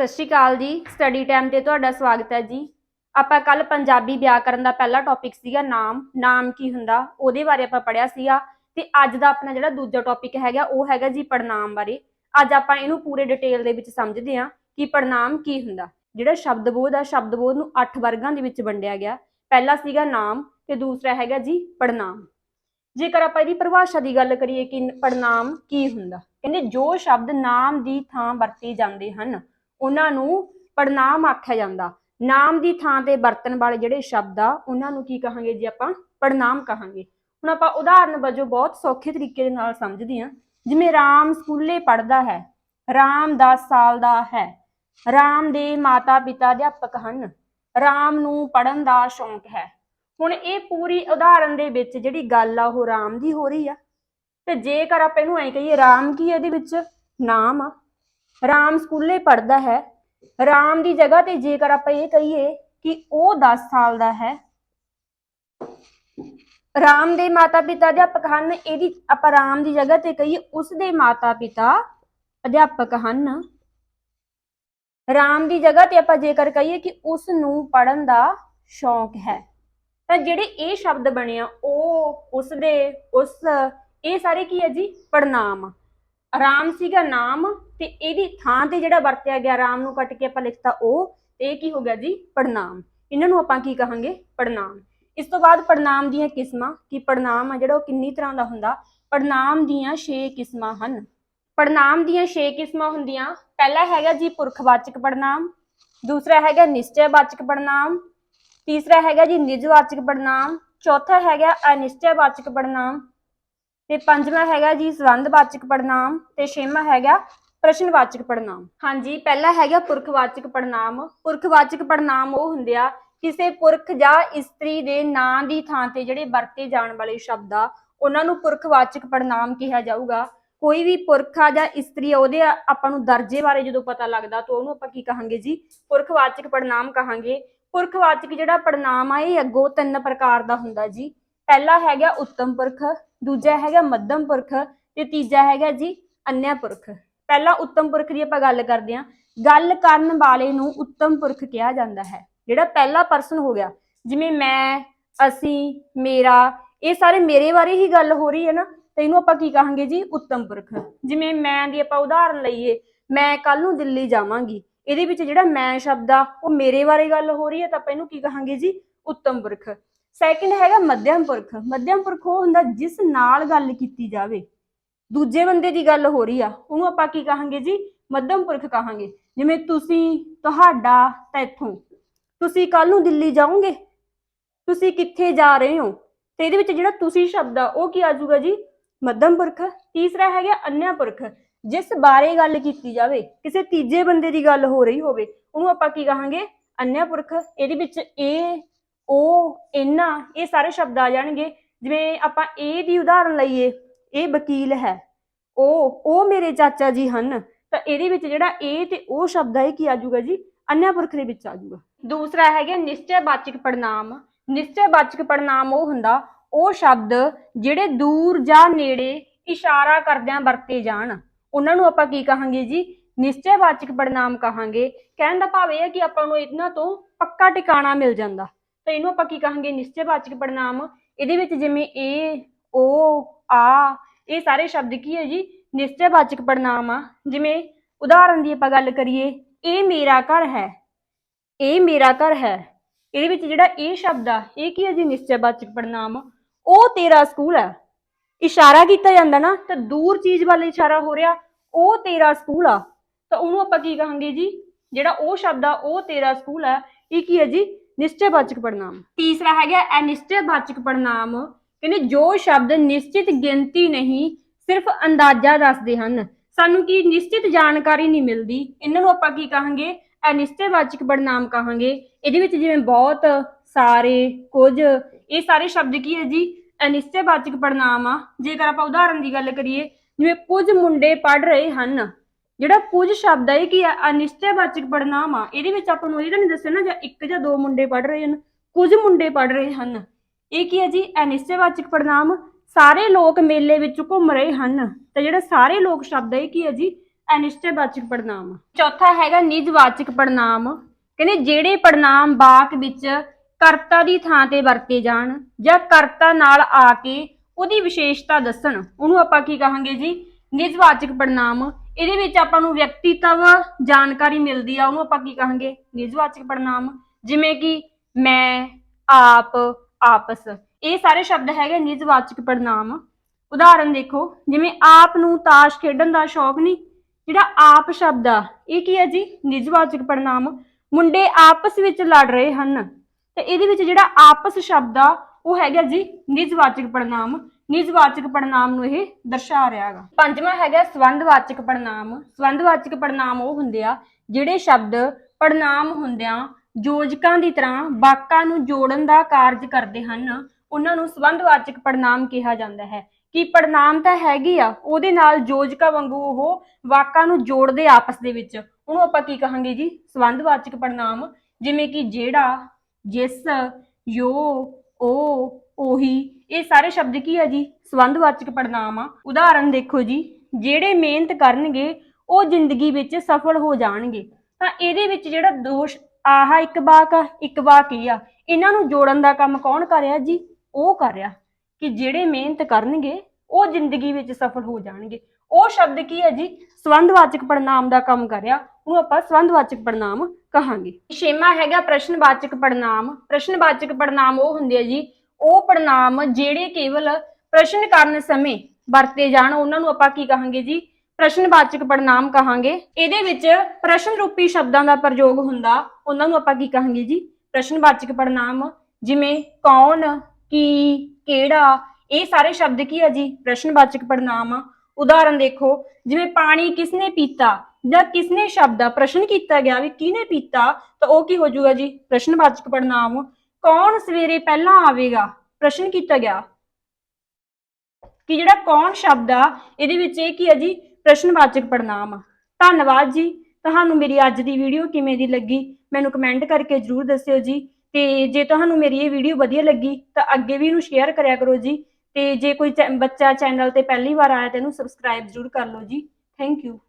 ਸਤਿ ਸ਼੍ਰੀ ਅਕਾਲ ਜੀ। Study time ਤੇ ਤੁਹਾਡਾ ਸਵਾਗਤ ਹੈ ਜੀ। ਆਪਾਂ ਕੱਲ ਪੰਜਾਬੀ ਵਿਆਕਰਨ ਦਾ ਪਹਿਲਾ ਟੌਪਿਕ ਸੀਗਾ ਨਾਮ। ਨਾਮ ਕੀ ਹੁੰਦਾ? ਉਹਦੇ ਬਾਰੇ ਆਪਾਂ ਪੜਿਆ ਸੀਗਾ। ਤੇ ਅੱਜ ਦਾ ਆਪਣਾ ਜਿਹੜਾ ਦੂਜਾ ਟੌਪਿਕ ਹੈਗਾ, ਉਹ ਹੈਗਾ ਜੀ ਪੜਨਾਮ ਬਾਰੇ। ਅੱਜ ਆਪਾਂ ਇਹਨੂੰ ਪੂਰੇ ਡਿਟੇਲ ਦੇ ਵਿੱਚ ਸਮਝਦੇ ਹਾਂ ਕਿ ਪੜਨਾਮ ਕੀ ਹੁੰਦਾ। ਜਿਹੜਾ ਸ਼ਬਦਬੋਧ ਆ, ਸ਼ਬਦਬੋਧ ਨੂੰ 8 ਵਰਗਾਂ ਦੇ ਵਿੱਚ ਵੰਡਿਆ ਗਿਆ। ਪਹਿਲਾ ਸੀਗਾ ਨਾਮ ਤੇ ਦੂਸਰਾ ਹੈਗਾ ਜੀ ਪੜਨਾਮ ਜੇਕਰ ਆਪਾਂ ਇਹਦੀ ਪਰਿਭਾਸ਼ਾ ਦੀ ਗੱਲ ਕਰੀਏ ਕਿ ਪੜਨਾਮ ਕੀ ਹੁੰਦਾ? ਕਹਿੰਦੇ ਜੋ ਸ਼ਬਦ ਨਾਮ ਦੀ ਥਾਂ ਵਰਤੇ ਜਾਂਦੇ ਹਨ ਉਹਨਾਂ ਨੂੰ ਪੜਨਾਮ ਆਖਿਆ ਜਾਂਦਾ। ਨਾਮ ਦੀ ਥਾਂ ਤੇ ਵਰਤਣ ਵਾਲੇ ਜਿਹੜੇ ਸ਼ਬਦ ਆ, ਉਹਨਾਂ ਨੂੰ ਕੀ ਕਹਾਂਗੇ ਜੀ ਆਪਾਂ? ਪੜਨਾਮ ਕਹਾਂਗੇ। ਹੁਣ ਆਪਾਂ ਉਦਾਹਰਨ ਵਜੋਂ ਬਹੁਤ ਸੌਖੇ ਤਰੀਕੇ ਦੇ ਨਾਲ ਸਮਝਦੇ ਹਾਂ। ਜਿਵੇਂ ਰਾਮ ਸਕੂਲੇ ਪੜਦਾ ਹੈ, ਰਾਮ 10 ਸਾਲ ਦਾ ਹੈ, ਰਾਮ ਦੇ ਮਾਤਾ ਪਿਤਾ ਅਧਿਆਪਕ ਹਨ, ਰਾਮ ਨੂੰ ਪੜਨ ਦਾ ਸ਼ੌਂਕ ਹੈ। ਹੁਣ ਇਹ ਪੂਰੀ ਉਦਾਹਰਨ ਦੇ ਵਿੱਚ ਜਿਹੜੀ ਗੱਲ ਆ, ਉਹ ਰਾਮ ਦੀ ਹੋ ਰਹੀ ਆ। ਤੇ ਜੇਕਰ ਆਪਾਂ ਇਹਨੂੰ ਐਂ ਕਹੀਏ, ਰਾਮ ਕੀ ਇਹਦੇ ਵਿੱਚ? ਨਾਮ ਆ। ਰਾਮ ਸਕੂਲੇ ਪੜਦਾ ਹੈ। ਰਾਮ ਦੀ ਜਗ੍ਹਾ ਤੇ ਜੇਕਰ ਆਪਾਂ ਇਹ ਕਹੀਏ ਕਿ ਉਹ 10 ਸਾਲ ਦਾ ਹੈ। ਰਾਮ ਦੇ ਮਾਤਾ ਪਿਤਾ ਅਧਿਆਪਕ ਹਨ, ਇਹਦੀ ਆਪਾਂ ਰਾਮ ਦੀ ਜਗ੍ਹਾ ਤੇ ਕਹੀਏ ਉਸ ਦੇ ਮਾਤਾ ਪਿਤਾ ਅਧਿਆਪਕ ਹਨ। ਰਾਮ ਦੀ ਜਗ੍ਹਾ ਤੇ ਆਪਾਂ ਜੇਕਰ ਕਹੀਏ ਕਿ ਉਸ ਨੂੰ ਪੜਨ ਦਾ ਸ਼ੌਂਕ ਹੈ, ਤਾਂ ਜਿਹੜੇ ਇਹ ਸ਼ਬਦ ਬਣੇ ਆ, ਉਹ, ਉਸ ਦੇ, ਉਸ, ਇਹ ਸਾਰੇ ਕੀ ਹੈ ਜੀ? ਪੜਨਾਮ ਆਰਾਮ ਸੀਗਾ ਨਾਮ ਤੇ ਇਹਦੀ ਥਾਂ ਤੇ ਜਿਹੜਾ ਵਰਤਿਆ ਗਿਆ ਰਾਮ ਨੂੰ ਕੱਟ ਕੇ ਆਪਾਂ ਲਿਖਤਾ ਉਹ, ਤੇ ਇਹ ਕੀ ਹੋ ਗਿਆ ਜੀ? ਪੜਨਾਮ ਇਹਨਾਂ ਨੂੰ ਆਪਾਂ ਕੀ ਕਹਾਂਗੇ? ਪੜਨਾਮ ਇਸ ਤੋਂ ਬਾਅਦ ਪੜਨਾਮ ਦੀਆਂ ਕਿਸਮਾਂ, ਕੀ ਪੜਨਾਮ ਆ ਜਿਹੜਾ ਉਹ ਕਿੰਨੀ ਤਰ੍ਹਾਂ ਦਾ ਹੁੰਦਾ? ਪੜਨਾਮ ਦੀਆਂ 6 ਕਿਸਮਾਂ ਹਨ। ਪੜਨਾਮ ਦੀਆਂ 6 ਕਿਸਮਾਂ ਹੁੰਦੀਆਂ, ਪਹਿਲਾ ਹੈਗਾ ਜੀ ਪੁਰਖਵਾਚਕ ਪੜਨਾਮ ਦੂਸਰਾ ਹੈਗਾ ਨਿਸ਼ਚੈਵਾਚਕ ਪੜਨਾਮ ਤੀਸਰਾ ਹੈਗਾ ਜੀ ਨਿਜਵਾਚਕ ਪੜਨਾਮ ਚੌਥਾ ਹੈਗਾ ਅਨਿਸ਼ਚੈਵਾਚਕ ਪੜਨਾਮ ਤੇ ਪੰਜਵਾਂ ਹੈਗਾ ਜੀ ਸੰਬੰਧਵਾਚਕ ਪੜਨਾਮ ਤੇ ਛੇਵਾਂ ਹੈਗਾ ਪ੍ਰਸ਼ਨਵਾਚਕ ਪੜਨਾਮ ਹਾਂਜੀ, ਪਹਿਲਾ ਹੈਗਾ ਪੁਰਖਵਾਚਕ ਪੜਨਾਮ ਪੁਰਖਵਾਚਕ ਪੜਨਾਮ ਉਹ ਹੁੰਦੇ ਆ, ਕਿਸੇ ਪੁਰਖ ਜਾਂ ਇਸਤਰੀ ਦੇ ਨਾਂ ਦੀ ਥਾਂ ਤੇ ਜਿਹੜੇ ਵਰਤੇ ਜਾਣ ਵਾਲੇ ਸ਼ਬਦ ਆ, ਉਹਨਾਂ ਨੂੰ ਪੁਰਖਵਾਚਕ ਪੜਨਾਮ ਕਿਹਾ ਜਾਊਗਾ। ਕੋਈ ਵੀ ਪੁਰਖ ਆ ਜਾਂ ਇਸਤਰੀ ਆ, ਉਹਦੇ ਆਪਾਂ ਨੂੰ ਦਰਜੇ ਬਾਰੇ ਜਦੋਂ ਪਤਾ ਲੱਗਦਾ, ਤਾਂ ਉਹਨੂੰ ਆਪਾਂ ਕੀ ਕਹਾਂਗੇ ਜੀ? ਪੁਰਖਵਾਚਕ ਪੜਨਾਮ ਕਹਾਂਗੇ। ਪੁਰਖਵਾਚਕ ਜਿਹੜਾ ਪੜਨਾਮ ਆ, ਇਹ ਅੱਗੋਂ ਤਿੰਨ ਪ੍ਰਕਾਰ ਦਾ ਹੁੰਦਾ ਜੀ। ਪਹਿਲਾ ਹੈਗਾ ਉੱਤਮ ਪੁਰਖ ਦੂਜਾ ਹੈਗਾ ਮੱਧਮ ਪੁਰਖ ਤੇ ਤੀਜਾ ਹੈਗਾ ਜੀ ਅੰਨਿਆ ਪੁਰਖ। ਪਹਿਲਾਂ ਉੱਤਮ ਪੁਰਖ ਦੀ ਆਪਾਂ ਗੱਲ ਕਰਦੇ ਹਾਂ। ਗੱਲ ਕਰਨ ਵਾਲੇ ਨੂੰ ਉੱਤਮ ਪੁਰਖ ਕਿਹਾ ਜਾਂਦਾ ਹੈ। ਜਿਹੜਾ ਪਹਿਲਾ ਪਰਸਨ ਹੋ ਗਿਆ, ਜਿਵੇਂ ਮੈਂ, ਅਸੀਂ, ਮੇਰਾ, ਇਹ ਸਾਰੇ ਮੇਰੇ ਬਾਰੇ ਹੀ ਗੱਲ ਹੋ ਰਹੀ ਹੈ ਨਾ, ਤੇ ਇਹਨੂੰ ਆਪਾਂ ਕੀ ਕਹਾਂਗੇ ਜੀ? ਉੱਤਮ ਪੁਰਖ। ਜਿਵੇਂ ਮੈਂ ਦੀ ਆਪਾਂ ਉਦਾਹਰਨ ਲਈਏ, ਮੈਂ ਕੱਲ ਨੂੰ ਦਿੱਲੀ ਜਾਵਾਂਗੀ। ਇਹਦੇ ਵਿੱਚ ਜਿਹੜਾ ਮੈਂ ਸ਼ਬਦ ਆ, ਉਹ ਮੇਰੇ ਬਾਰੇ ਗੱਲ ਹੋ ਰਹੀ ਹੈ, ਤਾਂ ਆਪਾਂ ਇਹਨੂੰ ਕੀ ਕਹਾਂਗੇ ਜੀ? ਉੱਤਮ ਪੁਰਖ। ਸੈਕਿੰਡ ਹੈਗਾ ਮੱਧਮ ਪੁਰਖ। ਮੱਧਮ ਪੁਰਖ ਉਹ ਹੁੰਦਾ ਜਿਸ ਨਾਲ ਗੱਲ ਕੀਤੀ ਜਾਵੇ। ਦੂਜੇ ਬੰਦੇ ਦੀ ਗੱਲ ਹੋ ਰਹੀ ਆ, ਉਹਨੂੰ ਆਪਾਂ ਕੀ ਕਹਾਂਗੇ ਜੀ? ਮੱਧਮ ਪੁਰਖ ਕਹਾਂਗੇ। ਜਿਵੇਂ ਤੁਸੀਂ, ਤੁਹਾਡਾ ਤੈਥੋਂ ਤੁਸੀਂ ਕੱਲ ਨੂੰ ਦਿੱਲੀ ਜਾਓਗੇ? ਤੁਸੀਂ ਕਿੱਥੇ ਜਾ ਰਹੇ ਹੋ? ਤੇ ਇਹਦੇ ਵਿੱਚ ਜਿਹੜਾ ਤੁਸੀਂ ਸ਼ਬਦ ਆ, ਉਹ ਕੀ ਆਜੂਗਾ ਜੀ? ਮੱਧਮ ਪੁਰਖ। ਤੀਸਰਾ ਹੈਗਾ ਅੰਨਿਆ ਪੁਰਖ। ਜਿਸ ਬਾਰੇ ਗੱਲ ਕੀਤੀ ਜਾਵੇ, ਕਿਸੇ ਤੀਜੇ ਬੰਦੇ ਦੀ ਗੱਲ ਹੋ ਰਹੀ ਹੋਵੇ, ਉਹਨੂੰ ਆਪਾਂ ਕੀ ਕਹਾਂਗੇ? ਅੰਨਿਆ ਪੁਰਖ। ਇਹਦੇ ਵਿੱਚ ਇਹ ਉਹ ਇਹਨਾਂ ਇਹ ਸਾਰੇ ਸ਼ਬਦ ਆ ਜਾਣਗੇ। ਜਿਵੇਂ ਆਪਾਂ ਇਹ ਦੀ ਉਦਾਹਰਨ ਲਈਏ, ਇਹ ਵਕੀਲ ਹੈ। ਉਹ ਉਹ ਮੇਰੇ ਚਾਚਾ ਜੀ ਹਨ। ਤਾਂ ਇਹਦੇ ਵਿੱਚ ਜਿਹੜਾ ਇਹ ਤੇ ਉਹ ਸ਼ਬਦ ਹੈ ਕੀ ਆਜੂਗਾ ਜੀ? ਅੰਨਿਆ ਪੁਰਖ ਦੇ ਵਿੱਚ ਆਜੂਗਾ ਦੂਸਰਾ ਹੈਗਾ ਨਿਸ਼ਚੈਵਾਚਕ ਪੜਨਾਮ ਨਿਸ਼ਚੈਵਾਚਕ ਪੜਨਾਮ ਉਹ ਹੁੰਦਾ, ਉਹ ਸ਼ਬਦ ਜਿਹੜੇ ਦੂਰ ਜਾਂ ਨੇੜੇ ਇਸ਼ਾਰਾ ਕਰਦਿਆਂ ਵਰਤੇ ਜਾਣ। ਉਹਨਾਂ ਨੂੰ ਆਪਾਂ ਕੀ ਕਹਾਂਗੇ ਜੀ? ਨਿਸ਼ਚੈਵਾਚਕ ਪੜਨਾਮ ਕਹਾਂਗੇ। ਕਹਿਣ ਦਾ ਭਾਵ ਇਹ ਹੈ ਕਿ ਆਪਾਂ ਨੂੰ ਇਹਨਾਂ ਤੋਂ ਪੱਕਾ ਟਿਕਾਣਾ ਮਿਲ ਜਾਂਦਾ। ਤਾਂ ਇਹਨੂੰ ਆਪਾਂ ਕੀ ਕਹਾਂਗੇ? ਨਿਸ਼ਚੈਵਾਚਕ ਪੜਨਾਮ ਇਹਦੇ ਵਿੱਚ ਜਿਵੇਂ ਇਹ ਉਹ ਆ, ਇਹ ਸਾਰੇ ਸ਼ਬਦ ਕੀ ਹੈ ਜੀ? ਨਿਸ਼ਚੈਵਾਚਕ ਪੜਨਾਮ ਆ। ਜਿਵੇਂ ਉਦਾਹਰਨ ਦੀ ਆਪਾਂ ਗੱਲ ਕਰੀਏ ਇਹ ਮੇਰਾ ਘਰ ਹੈ। ਇਹ ਮੇਰਾ ਘਰ ਹੈ। ਇਹਦੇ ਵਿੱਚ ਜਿਹੜਾ ਇਹ ਸ਼ਬਦ ਆ, ਇਹ ਕੀ ਹੈ ਜੀ? ਨਿਸ਼ਚੈਵਾਚਕ ਪੜਨਾਮ ਉਹ ਤੇਰਾ ਸਕੂਲ ਹੈ। ਇਸ਼ਾਰਾ ਕੀਤਾ ਜਾਂਦਾ ਨਾ, ਤਾਂ ਦੂਰ ਚੀਜ਼ ਵੱਲ ਇਸ਼ਾਰਾ ਹੋ ਰਿਹਾ, ਉਹ ਤੇਰਾ ਸਕੂਲ ਆ। ਤਾਂ ਉਹਨੂੰ ਆਪਾਂ ਕੀ ਕਹਾਂਗੇ ਜੀ? ਜਿਹੜਾ ਉਹ ਸ਼ਬਦ ਆ, ਉਹ ਤੇਰਾ ਸਕੂਲ ਆ ਇਹ ਕੀ ਹੈ ਜੀ? ਨਿਸ਼ਚੈਵਾਚਕ ਪੜਨਾਮ ਤੀਸਰਾ ਹੈਗਾ ਅਨਿਸ਼ਚੈਵਾਚਕ ਪੜਨਾਮ ਕਹਿੰਦੇ ਜੋ ਸ਼ਬਦ ਨਿਸ਼ਚਿਤ ਗਿਣਤੀ ਨਹੀਂ, ਸਿਰਫ ਅੰਦਾਜ਼ਾ ਦੱਸਦੇ ਹਨ। ਸਾਨੂੰ ਕੀ ਨਿਸ਼ਚਿਤ ਜਾਣਕਾਰੀ ਨਹੀਂ ਮਿਲਦੀ? ਇਹਨਾਂ ਨੂੰ ਆਪਾਂ ਕੀ ਕਹਾਂਗੇ? ਅਨਿਸ਼ਚੈਵਾਚਕ ਪੜਨਾਮ ਕਹਾਂਗੇ। ਇਹਦੇ ਵਿੱਚ ਜਿਵੇਂ ਬਹੁਤ, ਸਾਰੇ, ਕੁਝ, ਇਹ ਸਾਰੇ ਸ਼ਬਦ ਕੀ ਹੈ ਜੀ? ਅਨਿਸ਼ਚੈਵਾਚਕ ਪੜਨਾਮ ਆ। ਜੇਕਰ ਆਪਾਂ ਉਦਾਹਰਨ ਦੀ ਗੱਲ ਕਰੀਏ, ਜਿਵੇਂ ਕੁਝ ਮੁੰਡੇ ਪੜ ਰਹੇ ਹਨ ਜਿਹੜਾ ਕੁਝ ਸ਼ਬਦ ਹੈ ਇਹ ਕੀ ਆ? ਅਨਿਸ਼ਚੈਵਾਚਕ ਪੜਨਾਮ ਆ। ਇਹਦੇ ਵਿੱਚ ਆਪਾਂ ਨੂੰ ਇਹ ਤਾਂ ਨਹੀਂ ਦੱਸਿਆ ਨਾ, ਜਾਂ ਇੱਕ ਜਾਂ ਦੋ ਮੁੰਡੇ ਪੜ ਰਹੇ ਹਨ, ਕੁਝ ਮੁੰਡੇ ਪੜ ਰਹੇ ਹਨ। ਇਹ ਕੀ ਹੈ ਜੀ? ਅਨਿਸ਼ਚੈਵਾਚਕ ਪੜਨਾਮ ਸਾਰੇ ਲੋਕ ਮੇਲੇ ਵਿੱਚ ਘੁੰਮ ਰਹੇ ਹਨ। ਤਾਂ ਜਿਹੜਾ ਸਾਰੇ ਲੋਕ ਸ਼ਬਦ ਹੈ ਇਹ ਕੀ ਹੈ ਜੀ? ਅਨਿਸ਼ਚੈਵਾਚਕ ਪੜਨਾਮ ਚੌਥਾ ਹੈਗਾ ਨਿਜਵਾਚਕ ਪੜਨਾਮ ਕਹਿੰਦੇ ਜਿਹੜੇ ਪੜਨਾਮ ਵਾਕ ਵਿੱਚ ਕਰਤਾ ਦੀ ਥਾਂ ਤੇ ਵਰਤੇ ਜਾਣ, ਜਾਂ ਕਰਤਾ ਨਾਲ ਆ ਕੇ ਉਹਦੀ ਵਿਸ਼ੇਸ਼ਤਾ ਦੱਸਣ, ਉਹਨੂੰ ਆਪਾਂ ਕੀ ਕਹਾਂਗੇ ਜੀ? ਨਿਜਵਾਚਕ ਪੜਨਾਮ ਇਹਦੇ ਵਿੱਚ ਆਪਾਂ ਨੂੰ ਵਿਅਕਤੀਤਵ ਜਾਣਕਾਰੀ ਮਿਲਦੀ ਆ, ਉਹਨੂੰ ਆਪਾਂ ਕੀ ਕਹਾਂਗੇ? ਨਿਜਵਾਚਕ ਪੜਨਾਮ ਜਿਵੇਂ ਕਿ ਮੈਂ, ਆਪ, ਆਪਸ। ਇਹ ਸਾਰੇ ਸ਼ਬਦ ਹੈਗੇ ਨਿਜਵਾਚਕ ਪੜਨਾਮ ਉਦਾਹਰਨ ਦੇਖੋ, ਜਿਵੇਂ ਆਪ ਨੂੰ ਤਾਸ਼ ਖੇਡਣ ਦਾ ਸ਼ੌਕ ਨਹੀਂ, ਜਿਹੜਾ ਆਪ ਸ਼ਬਦ ਆ, ਇਹ ਕੀ ਹੈ ਜੀ? ਨਿਜਵਾਚਕ ਪੜਨਾਮ ਮੁੰਡੇ ਆਪਸ ਵਿੱਚ ਲੜ ਰਹੇ ਹਨ। ਤੇ ਇਹਦੇ ਵਿੱਚ ਜਿਹੜਾ ਆਪਸ ਸ਼ਬਦ ਆ, ਉਹ ਹੈਗਾ ਜੀ ਨਿਜਵਾਚਕ ਪੜਨਾਮ ਨਿਜਵਾਚਕ ਪੜਨਾਮ ਨੂੰ ਇਹ ਦਰਸਾ ਰਿਹਾ ਹੈਗਾ। ਪੰਜਵਾਂ ਹੈਗਾ ਸੰਬੰਧਵਾਚਕ ਪੜਨਾਮ ਸੰਬੰਧਵਾਚਕ ਪੜਨਾਮ ਉਹ ਹੁੰਦੇ ਆ ਜਿਹੜੇ ਸ਼ਬਦ ਪੜਨਾਮ ਹੁੰਦਿਆਂ ਯੋਜਕਾਂ ਦੀ ਤਰ੍ਹਾਂ ਵਾਕਾਂ ਨੂੰ ਜੋੜਨ ਦਾ ਕਾਰਜ ਕਰਦੇ ਹਨ। ਉਹਨਾਂ ਨੂੰ ਸੰਬੰਧਵਾਚਕ ਪੜਨਾਮ ਕਿਹਾ ਜਾਂਦਾ ਹੈ। ਕਿ ਪੜਨਾਮ ਤਾਂ ਹੈਗੀ ਆ, ਉਹਦੇ ਨਾਲ ਯੋਜਕਾਂ ਵਾਂਗੂ ਉਹ ਵਾਕਾਂ ਨੂੰ ਜੋੜਦੇ ਆਪਸ ਦੇ ਵਿੱਚ। ਉਹਨੂੰ ਆਪਾਂ ਕੀ ਕਹਾਂਗੇ ਜੀ? ਸੰਬੰਧਵਾਚਕ ਪੜਨਾਮ ਜਿਵੇਂ ਕਿ ਜਿਹੜਾ, ਜਿਸ, ਯੋ, ਉਹ, ਉਹੀ ਇਹ ਸਾਰੇ ਸ਼ਬਦ ਕੀ ਆ ਜੀ? ਸੰਬੰਧਵਾਚਕ ਪੜਨਾਮ ਆ। ਉਦਾਹਰਨ ਦੇਖੋ ਜੀ, ਜਿਹੜੇ ਮਿਹਨਤ ਕਰਨਗੇ, ਉਹ ਜ਼ਿੰਦਗੀ ਵਿੱਚ ਸਫਲ ਹੋ ਜਾਣਗੇ। ਤਾਂ ਇਹਦੇ ਵਿੱਚ ਜਿਹੜਾ ਦੋਸ਼, ਆਹਾ ਇੱਕ ਵਾਕ ਆ, ਇੱਕ ਵਾਕ ਹੀ ਆ। ਇਹਨਾਂ ਨੂੰ ਜੋੜਨ ਦਾ ਕੰਮ ਕੌਣ ਕਰ ਰਿਹਾ ਜੀ? ਉਹ ਕਰ ਰਿਹਾ ਕਿ ਜਿਹੜੇ ਮਿਹਨਤ ਕਰਨਗੇ, ਉਹ ਜ਼ਿੰਦਗੀ ਵਿੱਚ ਸਫਲ ਹੋ ਜਾਣਗੇ। ਉਹ ਸ਼ਬਦ ਕੀ ਹੈ ਜੀ? ਸੰਬੰਧਵਾਚਕ ਪੜਨਾਮ ਦਾ ਕੰਮ ਕਰ ਰਿਹਾ। ਉਹਨੂੰ ਆਪਾਂ ਸੰਬੰਧਵਾਚਕ ਪੜਨਾਮ ਕਹਾਂਗੇ। ਛੇਵਾਂ ਹੈਗਾ ਪ੍ਰਸ਼ਨਵਾਚਕ ਪੜਨਾਮ ਪ੍ਰਸ਼ਨਵਾਚਕ ਪੜਨਾਮ ਉਹ ਹੁੰਦੇ ਆ ਜੀ ਉਹ ਪੜਨਾਮ ਜਿਹੜੇ ਕੇਵਲ ਪ੍ਰਸ਼ਨ ਕਰਨ ਸਮੇਂ ਵਰਤੇ ਜਾਣ, ਉਹਨਾਂ ਨੂੰ ਆਪਾਂ ਕੀ ਕਹਾਂਗੇ ਜੀ? ਪ੍ਰਸ਼ਨਵਾਚਕ ਪੜਨਾਮ ਕਹਾਂਗੇ। ਇਹਦੇ ਵਿੱਚ ਪ੍ਰਸ਼ਨ ਰੂਪੀ ਸ਼ਬਦਾਂ ਦਾ ਪ੍ਰਯੋਗ ਹੁੰਦਾ, ਉਹਨਾਂ ਨੂੰ ਆਪਾਂ ਕੀ ਕਹਾਂਗੇ ਜੀ? ਪ੍ਰਸ਼ਨਵਾਚਕ ਪੜਨਾਮ ਜਿਵੇਂ ਕੌਣ, ਕੀ, ਕਿਹੜਾ, ਇਹ ਸਾਰੇ ਸ਼ਬਦ ਕੀ ਆ ਜੀ? ਪ੍ਰਸ਼ਨਵਾਚਕ ਪੜਨਾਮ ਆ ਉਦਾਹਰਨ ਦੇਖੋ, ਜਿਵੇਂ ਪਾਣੀ ਕਿਸਨੇ ਪੀਤਾ ਜਾਂ ਕਿਸਨੇ ਸ਼ਬਦ ਦਾ ਪ੍ਰਸ਼ਨ ਕੀਤਾ ਗਿਆ ਵੀ ਕਿਹਨੇ ਪੀਤਾ, ਤਾਂ ਉਹ ਕੀ ਹੋ ਜਾਊਗਾ ਜੀ? ਪ੍ਰਸ਼ਨਵਾਚਕ ਪੜਨਾਮ ਕੌਣ ਸਵੇਰੇ ਪਹਿਲਾਂ ਆਵੇਗਾ? ਪ੍ਰਸ਼ਨ ਕੀਤਾ ਗਿਆ। ਕਿ ਜਿਹੜਾ ਕੌਣ ਸ਼ਬਦ ਆ, ਇਹਦੇ ਵਿੱਚ ਇਹ ਕੀ ਹੈ ਜੀ? ਪ੍ਰਸ਼ਨਵਾਚਕ ਪੜਨਾਮ ਆ। ਧੰਨਵਾਦ ਜੀ। ਤੁਹਾਨੂੰ ਮੇਰੀ ਅੱਜ ਦੀ ਵੀਡੀਓ ਕਿਵੇਂ ਦੀ ਲੱਗੀ? ਮੈਨੂੰ ਕਮੈਂਟ ਕਰਕੇ ਜਰੂਰ ਦੱਸਿਓ ਜੀ। ਤੇ ਜੇ ਤੁਹਾਨੂੰ ਮੇਰੀ ਇਹ ਵੀਡੀਓ ਵਧੀਆ ਲੱਗੀ, ਤਾਂ ਅੱਗੇ ਵੀ ਇਹਨੂੰ ਸ਼ੇਅਰ ਕਰਿਆ ਕਰੋ ਜੀ। ਤੇ ਜੇ ਕੋਈ ਚੈ- ਬੱਚਾ ਚੈਨਲ ਤੇ ਪਹਿਲੀ ਵਾਰ ਆਇਆ, ਤਾਂ ਇਹਨੂੰ ਸਬਸਕ੍ਰਾਈਬ ਜਰੂਰ ਕਰ ਲਓ ਜੀ। Thank you